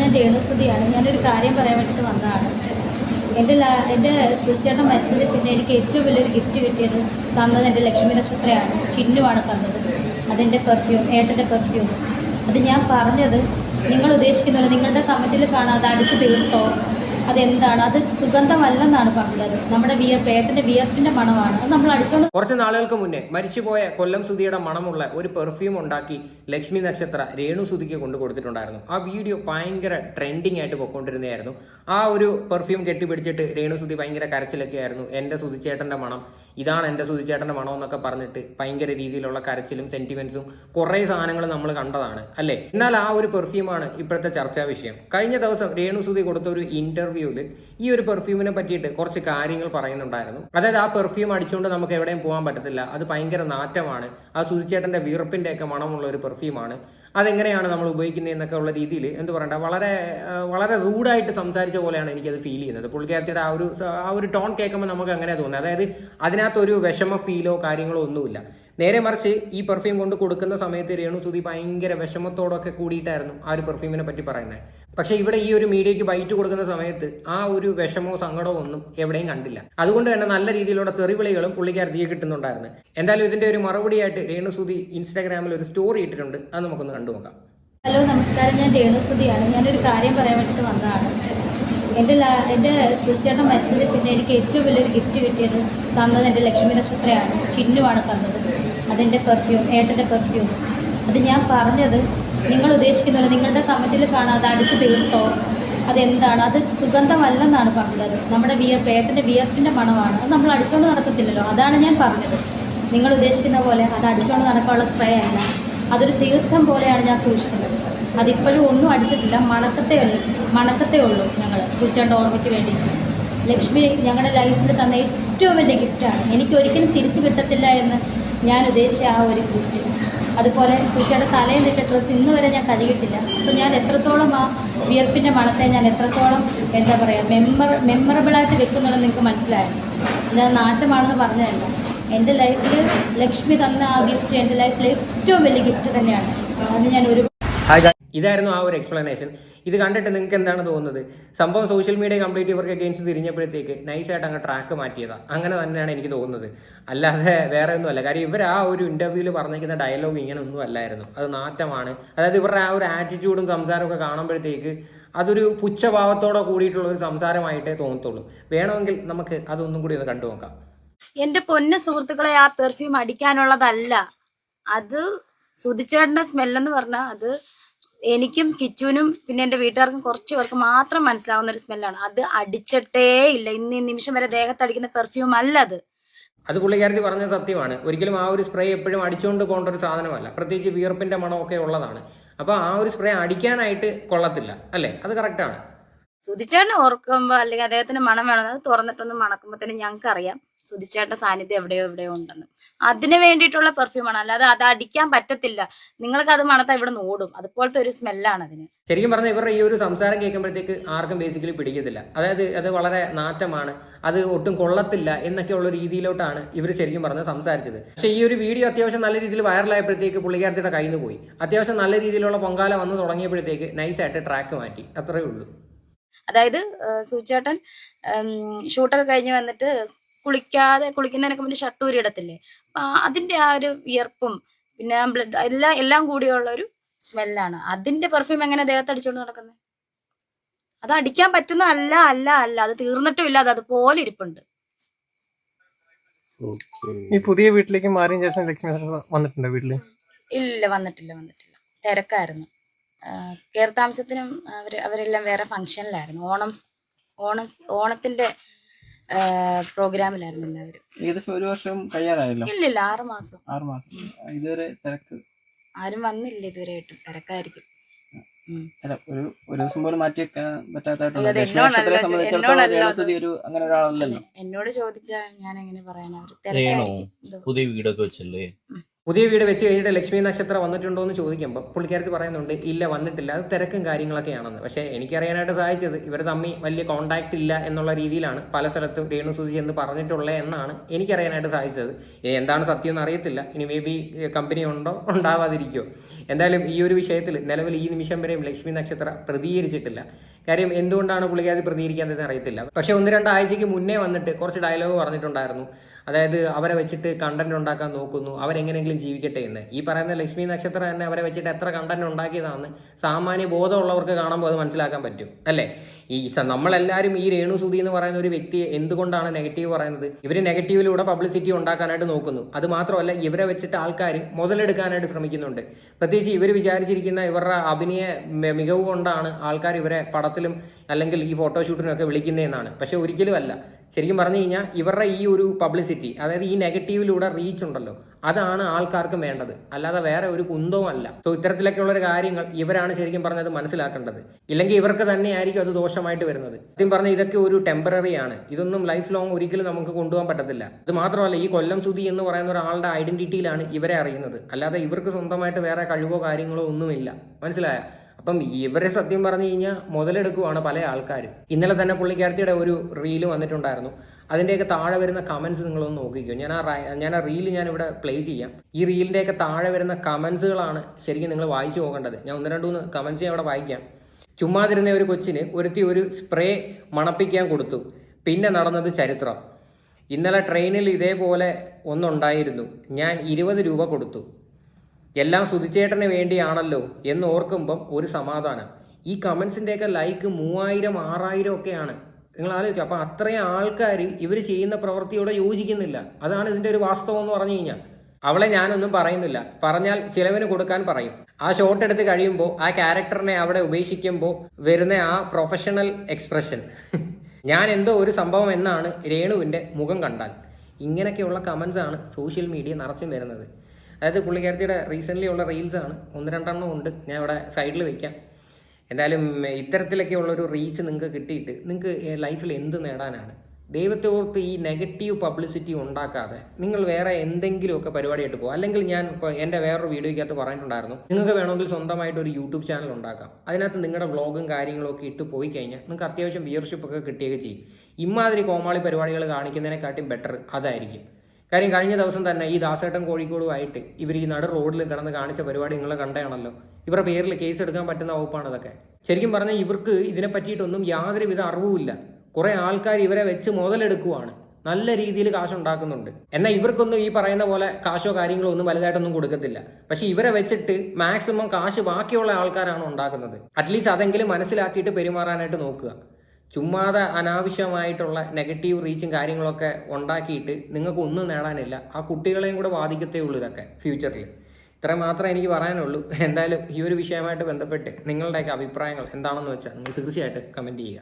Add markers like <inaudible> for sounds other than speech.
ഞാൻ രേണുസുതിയാണ്. ഞാനൊരു കാര്യം പറയാൻ വേണ്ടിയിട്ട് വന്നതാണ്. എന്റെ എന്റെ സുചേട്ടൻ മരിച്ചത് പിന്നെ എനിക്ക് ഏറ്റവും വലിയൊരു ഗിഫ്റ്റ് കിട്ടിയത് തന്നത് എന്റെ ലക്ഷ്മി നക്ഷത്രയാണ്. ചിന്നുവാണ് തന്നത്. അതെന്റെ പെർഫ്യൂം ഏട്ടന്റെ പെർഫ്യൂം അത് ഞാൻ പറഞ്ഞത് നിങ്ങൾ ഉദ്ദേശിക്കുന്നത് നിങ്ങളുടെ കമന്റിൽ കാണാതെ അടിച്ചു തീർത്തോ? അതെന്താണ്? അത് സുഗന്ധമല്ലെന്നാണ് പറഞ്ഞത്. നമ്മുടെ വിയർപ്പ് ഏട്ടന്റെ വിയർപ്പിന്റെ മണമാണ്. അത് നമ്മൾ അടിച്ചോണ്ട് കുറച്ച് നാളുകൾക്ക് മുന്നേ മരിച്ചുപോയ കൊല്ലം സുധിയുടെ മണമുള്ള ഒരു പെർഫ്യൂം ഉണ്ടാക്കി ലക്ഷ്മി നക്ഷത്ര രേണു സുധിക്ക് കൊണ്ടു കൊടുത്തിട്ടുണ്ടായിരുന്നു. ആ വീഡിയോ ഭയങ്കര ട്രെൻഡിങ് ആയിട്ട് പൊയ്ക്കൊണ്ടിരുന്നതായിരുന്നു ആ ഒരു പെർഫ്യൂം കെട്ടിപ്പിടിച്ചിട്ട് രേണു സുധി ഭയങ്കര കരച്ചിലൊക്കെ ആയിരുന്നു എന്റെ സുധിച്ചേട്ടന്റെ മണം. ഇതാണ് എന്റെ സുധിച്ചേട്ടന്റെ മണം എന്നൊക്കെ പറഞ്ഞിട്ട് ഭയങ്കര രീതിയിലുള്ള കരച്ചിലും സെന്റിമെന്റ്സും കുറേ സാധനങ്ങൾ നമ്മൾ കണ്ടതാണ് അല്ലേ? എന്നാൽ ആ ഒരു പെർഫ്യൂമാണ് ഇപ്പോഴത്തെ ചർച്ചാ വിഷയം. കഴിഞ്ഞ ദിവസം രേണു സുധി കൊടുത്ത ഒരു ഇന്റർവ്യൂവിൽ ഈ ഒരു പെർഫ്യൂമിനെ പറ്റിയിട്ട് കുറച്ച് കാര്യങ്ങൾ പറയുന്നുണ്ടായിരുന്നു. അതായത് ആ പെർഫ്യൂം അടിച്ചുകൊണ്ട് നമുക്ക് എവിടെയും പോകാൻ പറ്റത്തില്ല. അത് ഭയങ്കര നാറ്റമാണ്. ആ സുധിച്ചേട്ടന്റെ വീർപ്പിന്റെയൊക്കെ മണമുള്ള ഒരു പെർഫ്യൂമാണ് അതെങ്ങനെയാണ് നമ്മൾ ഉപയോഗിക്കുന്നത് എന്നൊക്കെ ഉള്ള രീതിയിൽ എന്ത് പറയണ്ട വളരെ വളരെ റൂഡായിട്ട് സംസാരിച്ച പോലെയാണ് എനിക്കത് ഫീൽ ചെയ്യുന്നത്. പുള്ളിക്കാരത്തിയുടെ ആ ഒരു ആ ഒരു ടോൺ കേൾക്കുമ്പോൾ നമുക്ക് അങ്ങനെ തോന്നുന്നത്. അതായത് അതിനകത്തൊരു വിഷമ ഫീലോ കാര്യങ്ങളോ ഒന്നുമില്ല. നേരെ മറിച്ച് ഈ പെർഫ്യൂം കൊണ്ട് കൊടുക്കുന്ന സമയത്ത് രേണു സുധി ഭയങ്കര വിഷമത്തോടൊക്കെ കൂടിയിട്ടായിരുന്നു ആ ഒരു പെർഫ്യൂമിനെ പറ്റി പറയുന്നത്. പക്ഷേ ഇവിടെ ഈ ഒരു മീഡിയയ്ക്ക് ബൈറ്റ് കൊടുക്കുന്ന സമയത്ത് ആ ഒരു വിഷമോ സങ്കടമോ ഒന്നും എവിടെയും കണ്ടില്ല. അതുകൊണ്ട് തന്നെ നല്ല രീതിയിലുള്ള തെറിവിളികളും പുള്ളിക്കാരതിയെ കിട്ടുന്നുണ്ടായിരുന്നു. എന്തായാലും ഇതിന്റെ ഒരു മറുപടിയായിട്ട് രേണു സുധി ഇൻസ്റ്റാഗ്രാമിൽ ഒരു സ്റ്റോറി ഇട്ടിട്ടുണ്ട്. അത് നമുക്കൊന്ന് കണ്ടു നോക്കാം. ഹലോ നമസ്കാരം. ഞാൻ രേണുസുതിയാണ്. ഞാനൊരു കാര്യം പറയാൻ വേണ്ടിയിട്ട് വന്നതാണ്. എന്റെ എന്റെ സുചേട്ടൻ മരിച്ചത് പിന്നെ എനിക്ക് ഏറ്റവും വലിയൊരു ഗിഫ്റ്റ് കിട്ടിയത് തന്നത് എന്റെ ലക്ഷ്മി നക്ഷത്രയാണ്. ചിന്നുവാണ് തന്നത്. അതെന്റെ പെർഫ്യൂം ഏട്ടന്റെ പെർഫ്യൂം അത് ഞാൻ പറഞ്ഞത് നിങ്ങൾ ഉദ്ദേശിക്കുന്നത് നിങ്ങളുടെ കമന്റിൽ കാണാം അത് അടിച്ചു തീർത്തോ? അതെന്താണ്? അത് സുഗന്ധമല്ലെന്നാണ് പറഞ്ഞത്. നമ്മുടെ വിയർപ്പ് ഏട്ടന്റെ വിയർപ്പിന്റെ മണമാണ്. അത് നമ്മൾ അടിച്ചുകൊണ്ട് നടക്കത്തില്ലല്ലോ. അതാണ് ഞാൻ പറഞ്ഞത്. നിങ്ങൾ ഉദ്ദേശിക്കുന്ന പോലെ അത് അടിച്ചുകൊണ്ട് നടക്കാനുള്ള സ്പ്രേ അല്ല. അതൊരു തീർത്ഥം പോലെയാണ് ഞാൻ സൂക്ഷിക്കുന്നത്. അതിപ്പോഴും ഒന്നും അടിച്ചിട്ടില്ല. മണക്കത്തേ ഉള്ളൂ. മണക്കത്തേ ഉള്ളൂ ഞങ്ങൾ സൂചിച്ചേണ്ട ഓർമ്മയ്ക്ക് വേണ്ടി. ലക്ഷ്മി ഞങ്ങളുടെ ലൈഫിൽ തന്ന ഏറ്റവും വലിയ ഗിഫ്റ്റാണ് എനിക്ക് ഒരിക്കലും തിരിച്ചു കിട്ടത്തില്ല എന്ന് ഞാൻ ഉദ്ദേശിച്ച ആ ഒരു ഗിഫ്റ്റ് അതുപോലെ കുട്ടിയുടെ തലയിൽ നിന്നിട്ട് ഡ്രസ്സ് ഇന്ന് വരെ ഞാൻ കഴുകിയിട്ടില്ല. അപ്പോൾ ഞാൻ എത്രത്തോളം ആ വിയർപ്പിന്റെ മണത്തെ ഞാൻ എത്രത്തോളം എന്താ പറയുക മെമ്മർ മെമ്മറബിളായിട്ട് വെക്കുന്നുള്ളത് നിങ്ങൾക്ക് മനസ്സിലായിരുന്നു ഞാൻ നാട്ടമാണെന്ന് പറഞ്ഞതല്ല? എന്റെ ലൈഫിൽ ലക്ഷ്മി തന്ന ആ ഗിഫ്റ്റ് എന്റെ ലൈഫിൽ ഏറ്റവും വലിയ ഗിഫ്റ്റ് തന്നെയാണ്. അത് ഞാൻ ഒരു ഇതായിരുന്നു ആ ഒരു എക്സ്പ്ലനേഷൻ ഇത് കണ്ടിട്ട് നിങ്ങൾക്ക് എന്താണ് തോന്നുന്നത്? സംഭവം സോഷ്യൽ മീഡിയ കംപ്ലീറ്റ് ഇവർക്ക് അഗെയിൻസ്റ്റ് തിരിഞ്ഞപ്പോഴത്തേക്ക് നൈസായിട്ട് അങ്ങ് ട്രാക്ക് മാറ്റിയതാ. അങ്ങനെ തന്നെയാണ് എനിക്ക് തോന്നുന്നത്. അല്ലാതെ വേറെ ഒന്നുമല്ല. കാര്യം ഇവർ ആ ഒരു ഇന്റർവ്യൂവിൽ പറഞ്ഞിരിക്കുന്ന ഡയലോഗ് ഇങ്ങനെ ഒന്നും അല്ലായിരുന്നു. അത് നാറ്റമാണ്. അതായത് ഇവരുടെ ആ ഒരു ആറ്റിറ്റ്യൂഡും സംസാരമൊക്കെ കാണുമ്പോഴത്തേക്ക് അതൊരു പുച്ഛഭാവത്തോടെ കൂടിയിട്ടുള്ള ഒരു സംസാരമായിട്ടേ തോന്നത്തുള്ളൂ. വേണമെങ്കിൽ നമുക്ക് അതൊന്നും കൂടി ഒന്ന് കണ്ടു നോക്കാം. എന്റെ പൊന്ന സുഹൃത്തുക്കളെ ആ പെർഫ്യൂം അടിക്കാനുള്ളതല്ല. അത് സുതിച്ചേട്ടന്റെ സ്മെല്ലെന്ന് പറഞ്ഞാൽ അത് എനിക്കും കിച്ചുവിനും പിന്നെ എന്റെ വീട്ടുകാർക്കും കുറച്ച് പേർക്ക് മാത്രം മനസ്സിലാവുന്ന ഒരു സ്മെല്ലാണ്. അത് അടിച്ചിട്ടേ ഇല്ല. ഇന്ന് ഈ നിമിഷം വരെ ദേഹത്തടിക്കുന്ന പെർഫ്യൂം അല്ല അത്. അത് പുള്ളിക്കാരത്തി പറഞ്ഞ സത്യമാണ്. ഒരിക്കലും ആ ഒരു സ്പ്രേ എപ്പോഴും അടിച്ചുകൊണ്ട് പോകേണ്ട ഒരു സാധനമല്ല. പ്രത്യേകിച്ച് വിയർപ്പിന്റെ മണമൊക്കെ ഉള്ളതാണ്. അപ്പോൾ ആ ഒരു സ്പ്രേ അടിക്കാനായിട്ട് കൊള്ളത്തില്ല. അല്ലേ? അത് കറക്റ്റാണ് സുതിച്ചേട്ടനെ ഓർക്കുമ്പോ അല്ലെങ്കിൽ അദ്ദേഹത്തിന് മണം വേണം. അത് തുറന്നിട്ടൊന്ന് മണക്കുമ്പോ തന്നെ ഞങ്ങൾക്ക് അറിയാം സുതിച്ചേട്ടന്റെ സാന്നിധ്യം എവിടെയോ എവിടെയോ ഉണ്ടെന്ന്. അതിന് വേണ്ടിയിട്ടുള്ള പെർഫ്യൂമാണ് അല്ലാതെ അത് അടിക്കാൻ പറ്റത്തില്ല. നിങ്ങൾക്ക് അത് മണത്താ ഇവിടെ ഓടും. അതുപോലത്തെ ഒരു സ്മെല്ലാണ് അതിന്. ശരിക്കും പറഞ്ഞാൽ ഇവരുടെ ഈ ഒരു സംസാരം കേൾക്കുമ്പോഴത്തേക്ക് ആർക്കും ബേസിക്കലി പിടിക്കത്തില്ല. അതായത് അത് വളരെ നാറ്റമാണ്. അത് ഒട്ടും കൊള്ളത്തില്ല എന്നൊക്കെയുള്ള രീതിയിലോട്ടാണ് ഇവർ ശരിക്കും പറഞ്ഞ് സംസാരിച്ചത്. പക്ഷേ ഈ ഒരു വീഡിയോ അത്യാവശ്യം നല്ല രീതിയിൽ വൈറലായപ്പോഴത്തേക്ക് പുള്ളിക്കാരത്തിയുടെ കയ്യിൽ നിന്ന് പോയി. അത്യാവശ്യം നല്ല രീതിയിലുള്ള പൊങ്കാല വന്ന് തുടങ്ങിയപ്പോഴത്തേക്ക് നൈസായിട്ട് ട്രാക്ക് മാറ്റി. അത്രയേ ഉള്ളൂ. അതായത് സൂചേട്ടൻ ഷൂട്ടൊക്കെ കഴിഞ്ഞ് വന്നിട്ട് കുളിക്കാതെ കുളിക്കുന്നതിനൊക്കെ മുന്നേ ഷർട്ട് ഊരി ഇടത്തില്ലേ? അപ്പൊ അതിന്റെ ആ ഒരു വിയർപ്പും പിന്നെ ബ്ലഡ് എല്ലാം എല്ലാം കൂടിയുള്ള ഒരു സ്മെല്ലാണ് അതിന്റെ പെർഫ്യൂം എങ്ങനെ ദേഹത്ത് അടിച്ചുകൊണ്ട് നടക്കുന്നത് അത് അടിക്കാൻ പറ്റുന്ന അല്ല അല്ല അല്ല. അത് തീർന്നിട്ടും ഇല്ല. അത് അതുപോലെ ഇരിപ്പുണ്ട്. ഈ പുതിയ വീട്ടിലേക്ക് മാറിയ ശേഷം ലക്ഷ്മി വന്നിട്ടുണ്ടോ വീട്ടിൽ? ഇല്ല വന്നിട്ടില്ല വന്നിട്ടില്ല. തിരക്കായിരുന്നു. കയറി താമസത്തിനും അവർ അവരെല്ലാം വേറെ ഫംഗ്ഷനിലായിരുന്നു ഓണം ഓണം ഓണത്തിന്റെ പ്രോഗ്രാമിലായിരുന്നു എല്ലാവരും. ഏകദേശം ഒരു വർഷം കഴിയാറായല്ലോ? ഇല്ലില്ല ആറ് മാസം. ആറ് മാസം. ഇതുവരെ തിരക്ക്? ആരും വന്നില്ല ഇതുവരെയായിട്ടും തിരക്കായിരിക്കും. ഉം. അല്ല ഒരു ഒരു ദിവസം പോലും മാറ്റി വെക്കാൻ പറ്റാത്ത അത് ലക്ഷ്മി എന്നോടല്ല നക്ഷത്രത്തെ ചോ- സംബന്ധിച്ചിടത്തോളം ഒരു അങ്ങനെ ഒരാളല്ലല്ലോ? എന്നോട് ചോദിച്ചാൽ ഞാൻ എങ്ങനെ തിരക്കായിരിക്കും. എന്തോ. പുതിയ വീടൊക്കെ വെച്ചല്ലേ? പുതിയ വീട് വെച്ച് കഴിഞ്ഞിട്ട് ലക്ഷ്മി നക്ഷത്രം വന്നിട്ടുണ്ടോ എന്ന് ചോദിക്കുമ്പോൾ പുള്ളിക്കാരത്തി പറയുന്നുണ്ട് ഇല്ല വന്നിട്ടില്ല. അത് തിരക്കും കാര്യങ്ങളൊക്കെയാണെന്ന്. പക്ഷേ എനിക്കറിയാനായിട്ട് സഹായിച്ചത് ഇവർ തമ്മിൽ വലിയ കോണ്ടാക്ട് ഇല്ല എന്നുള്ള രീതിയിലാണ് പല സ്ഥലത്തും രേണു സൂചി എന്ന് പറഞ്ഞിട്ടുള്ളത് എന്നാണ് എനിക്കറിയാനായിട്ട് ഇനി എന്താണ് സത്യം എന്ന് അറിയത്തില്ല. ഇനി മേ ബി കമ്പനി ഉണ്ടോ? ഉണ്ടാവാതിരിക്കോ. എന്തായാലും ഈ ഒരു വിഷയത്തിൽ നിലവിൽ ഈ നിമിഷം വരെയും ലക്ഷ്മി നക്ഷത്ര പ്രതികരിച്ചിട്ടില്ല. കാര്യം എന്തുകൊണ്ടാണ് പുള്ളിക്കാരി പ്രതികരിക്കാത്തതെന്ന് അറിയത്തില്ല. പക്ഷെ ഒന്ന് രണ്ടാഴ്ചയ്ക്ക് മുന്നേ വന്നിട്ട് കുറച്ച് ഡയലോഗ് പറഞ്ഞിട്ടുണ്ടായിരുന്നു. അതായത് അവരെ വെച്ചിട്ട് കണ്ടന്റ് ഉണ്ടാക്കാൻ നോക്കുന്നു. അവരെങ്ങനെയെങ്കിലും ജീവിക്കട്ടെ എന്ന്. ഈ പറയുന്ന ലക്ഷ്മി നക്ഷത്രം തന്നെ അവരെ വെച്ചിട്ട് എത്ര കണ്ടന്റ് ഉണ്ടാക്കിയതാണെന്ന് സാമാന്യ ബോധമുള്ളവർക്ക് കാണുമ്പോൾ അത് മനസ്സിലാക്കാൻ പറ്റും. അല്ലേ? ഈ നമ്മളെല്ലാവരും ഈ രേണുസുതി എന്ന് പറയുന്ന ഒരു വ്യക്തിയെ എന്തുകൊണ്ടാണ് നെഗറ്റീവ് പറയുന്നത്? ഇവർ നെഗറ്റീവിലൂടെ പബ്ലിസിറ്റി ഉണ്ടാക്കാനായിട്ട് നോക്കുന്നു. അത് മാത്രമല്ല ഇവരെ വെച്ചിട്ട് ആൾക്കാർ മുതലെടുക്കാനായിട്ട് ശ്രമിക്കുന്നുണ്ട്. പ്രത്യേകിച്ച് ഇവർ വിചാരിച്ചിരിക്കുന്ന ഇവരുടെ അഭിനയ മികവ് കൊണ്ടാണ് ആൾക്കാർ ഇവരെ പടത്തിലും അല്ലെങ്കിൽ ഈ ഫോട്ടോഷൂട്ടിനും ഒക്കെ വിളിക്കുന്നതെന്നാണ്. പക്ഷെ ഒരിക്കലും അല്ല ശരിക്കും പറഞ്ഞു കഴിഞ്ഞാൽ ഇവരുടെ ഈ ഒരു പബ്ലിസിറ്റി അതായത് ഈ നെഗറ്റീവിലൂടെ റീച്ച് ഉണ്ടല്ലോ അതാണ് ആൾക്കാർക്ക് വേണ്ടത്. അല്ലാതെ വേറെ ഒരു കുന്തവും അല്ല. സോ ഇത്തരത്തിലൊക്കെയുള്ള ഒരു കാര്യങ്ങൾ ഇവരാണ് ശരിക്കും പറഞ്ഞത് മനസ്സിലാക്കേണ്ടത്. ഇല്ലെങ്കിൽ ഇവർക്ക് തന്നെയായിരിക്കും അത് ദോഷമായിട്ട് വരുന്നത്. സത്യം പറഞ്ഞ ഇതൊക്കെ ഒരു ടെമ്പററി ആണ്. ഇതൊന്നും ലൈഫ് ലോങ് ഒരിക്കലും നമുക്ക് കൊണ്ടുപോകാൻ പറ്റത്തില്ല. അത് മാത്രമല്ല ഈ കൊല്ലം സുതി എന്ന് പറയുന്ന ഒരാളുടെ ഐഡന്റിറ്റിയിലാണ് ഇവരെ അറിയുന്നത്. അല്ലാതെ ഇവർക്ക് സ്വന്തമായിട്ട് വേറെ കഴിവോ കാര്യങ്ങളോ ഒന്നുമില്ല. മനസ്സിലായ? അപ്പം ഇവരെ സത്യം പറഞ്ഞു കഴിഞ്ഞാൽ മുതലെടുക്കുവാണ് പല ആൾക്കാർ ഇന്നലെ തന്നെ പുള്ളിക്കാരത്തിയുടെ ഒരു റീൽ വന്നിട്ടുണ്ടായിരുന്നു. അതിന്റെയൊക്കെ താഴെ വരുന്ന കമൻസ് നിങ്ങളൊന്ന് നോക്കിക്കോ. ഞാൻ ആ ഞാൻ ആ റീൽ ഞാൻ ഇവിടെ പ്ലേ ചെയ്യാം. ഈ റീലിന്റെയൊക്കെ താഴെ വരുന്ന കമൻസുകളാണ് ശരിക്കും നിങ്ങൾ വായിച്ചു പോകേണ്ടത് ഞാൻ ഒന്ന് രണ്ട് മൂന്ന് കമൻസ് ഞാൻ അവിടെ വായിക്കാം. ചുമ്മാതിരുന്ന ഒരു കൊച്ചിന് ഒരുത്തി ഒരു സ്പ്രേ മണപ്പിക്കാൻ കൊടുത്തു. പിന്നെ നടന്നത് ചരിത്രം. ഇന്നലെ ട്രെയിനിൽ ഇതേപോലെ ഒന്നുണ്ടായിരുന്നു. ഞാൻ ഇരുപത് രൂപ കൊടുത്തു. എല്ലാം സുധിച്ചേട്ടന് വേണ്ടിയാണല്ലോ എന്ന് ഓർക്കുമ്പം ഒരു സമാധാനം. ഈ കമൻസിന്റെയൊക്കെ ലൈക്ക് മൂവായിരം ആറായിരം ഒക്കെയാണ്. നിങ്ങൾ ആലോചിക്കുക അപ്പം അത്രയും ആൾക്കാർ ഇവർ ചെയ്യുന്ന പ്രവൃത്തിയോടെ യോജിക്കുന്നില്ല. അതാണ് ഇതിന്റെ ഒരു വാസ്തവം എന്ന് പറഞ്ഞു കഴിഞ്ഞാൽ. അവളെ ഞാനൊന്നും പറയുന്നില്ല. പറഞ്ഞാൽ ചിലവിന് കൊടുക്കാൻ പറയും. ആ ഷോട്ട് എടുത്ത് കഴിയുമ്പോൾ ആ ക്യാരക്ടറിനെ അവിടെ ഉപേക്ഷിക്കുമ്പോൾ വരുന്ന ആ പ്രൊഫഷണൽ എക്സ്പ്രഷൻ <laughs> ഞാൻ എന്തോ ഒരു സംഭവം എന്നാണ് രേണുവിന്റെ മുഖം കണ്ടാൽ. ഇങ്ങനെയൊക്കെയുള്ള കമൻസ് ആണ് സോഷ്യൽ മീഡിയ നിറച്ചും വരുന്നത്. അതായത് പുള്ളിക്കാരത്തിയുടെ റീസെന്റ്ലി ഉള്ള റീൽസാണ് ഒന്ന് രണ്ടെണ്ണം ഉണ്ട്. ഞാൻ ഇവിടെ സൈഡിൽ വയ്ക്കാം എന്തായാലും ഇത്തരത്തിലൊക്കെ ഉള്ളൊരു റീച്ച് നിങ്ങൾക്ക് കിട്ടിയിട്ട് നിങ്ങൾക്ക് ലൈഫിൽ എന്ത് നേടാനാണ്? ദൈവത്തെ ഓർത്ത് ഈ നെഗറ്റീവ് പബ്ലിസിറ്റി ഉണ്ടാക്കാതെ നിങ്ങൾ വേറെ എന്തെങ്കിലുമൊക്കെ പരിപാടിയായിട്ട് പോകും അല്ലെങ്കിൽ ഞാൻ എന്റെ വേറൊരു വീഡിയോയ്ക്കകത്ത് പറഞ്ഞിട്ടുണ്ടായിരുന്നു. നിങ്ങൾക്ക് വേണമെങ്കിൽ സ്വന്തമായിട്ട് ഒരു യൂട്യൂബ് ചാനൽ ഉണ്ടാക്കാം. അതിനകത്ത് നിങ്ങളുടെ വ്ളോഗും കാര്യങ്ങളൊക്കെ ഇട്ട് പോയി കഴിഞ്ഞാൽ നിങ്ങൾക്ക് അത്യാവശ്യം വ്യൂവർഷിപ്പ് ഒക്കെ ചെയ്യും. ഇമാതിരി കോമാളി പരിപാടികൾ കാണിക്കുന്നതിനെക്കാട്ടും ബെറ്റർ അതായിരിക്കും. കാര്യം കഴിഞ്ഞ ദിവസം തന്നെ ഈ ദാസേട്ടൻ കോഴിക്കോടുമായിട്ട് ഇവർ ഈ നട റോഡിൽ കിടന്ന് കാണിച്ച പരിപാടി നിങ്ങൾ കണ്ടയാണല്ലോ. ഇവരുടെ പേരിൽ കേസ് എടുക്കാൻ പറ്റുന്ന വകുപ്പാണ് അതൊക്കെ ശരിക്കും പറഞ്ഞാൽ ഇവർക്ക് ഇതിനെ പറ്റിയിട്ടൊന്നും യാതൊരുവിധ അറിവുമില്ല കുറെ ആൾക്കാർ ഇവരെ വെച്ച് മുതലെടുക്കുവാണ്. നല്ല രീതിയിൽ കാശുണ്ടാക്കുന്നുണ്ട്. എന്നാൽ ഇവർക്കൊന്നും ഈ പറയുന്ന പോലെ കാശോ കാര്യങ്ങളോ ഒന്നും വലുതായിട്ടൊന്നും കൊടുക്കത്തില്ല. പക്ഷെ ഇവരെ വെച്ചിട്ട് മാക്സിമം കാശ് ബാക്കിയുള്ള ആൾക്കാരാണ് ഉണ്ടാക്കുന്നത്. അറ്റ്ലീസ്റ്റ് അതെങ്കിലും മനസ്സിലാക്കിയിട്ട് പെരുമാറാനായിട്ട് നോക്കുക. ചുമ്മാതെ അനാവശ്യമായിട്ടുള്ള നെഗറ്റീവ് റീച്ചും കാര്യങ്ങളൊക്കെ ഉണ്ടാക്കിയിട്ട് നിങ്ങൾക്ക് ഒന്നും നേടാനില്ല. ആ കുട്ടികളെയും കൂടെ ബാധിക്കത്തേ ഉള്ളൂ ഇതൊക്കെ ഫ്യൂച്ചറിൽ ഇത്ര മാത്രമേ എനിക്ക് പറയാനുള്ളൂ. എന്തായാലും ഈ ഒരു വിഷയമായിട്ട് ബന്ധപ്പെട്ട് നിങ്ങളുടെയൊക്കെ അഭിപ്രായങ്ങൾ എന്താണെന്ന് വെച്ചാൽ നിങ്ങൾ തീർച്ചയായിട്ടും കമന്റ് ചെയ്യുക.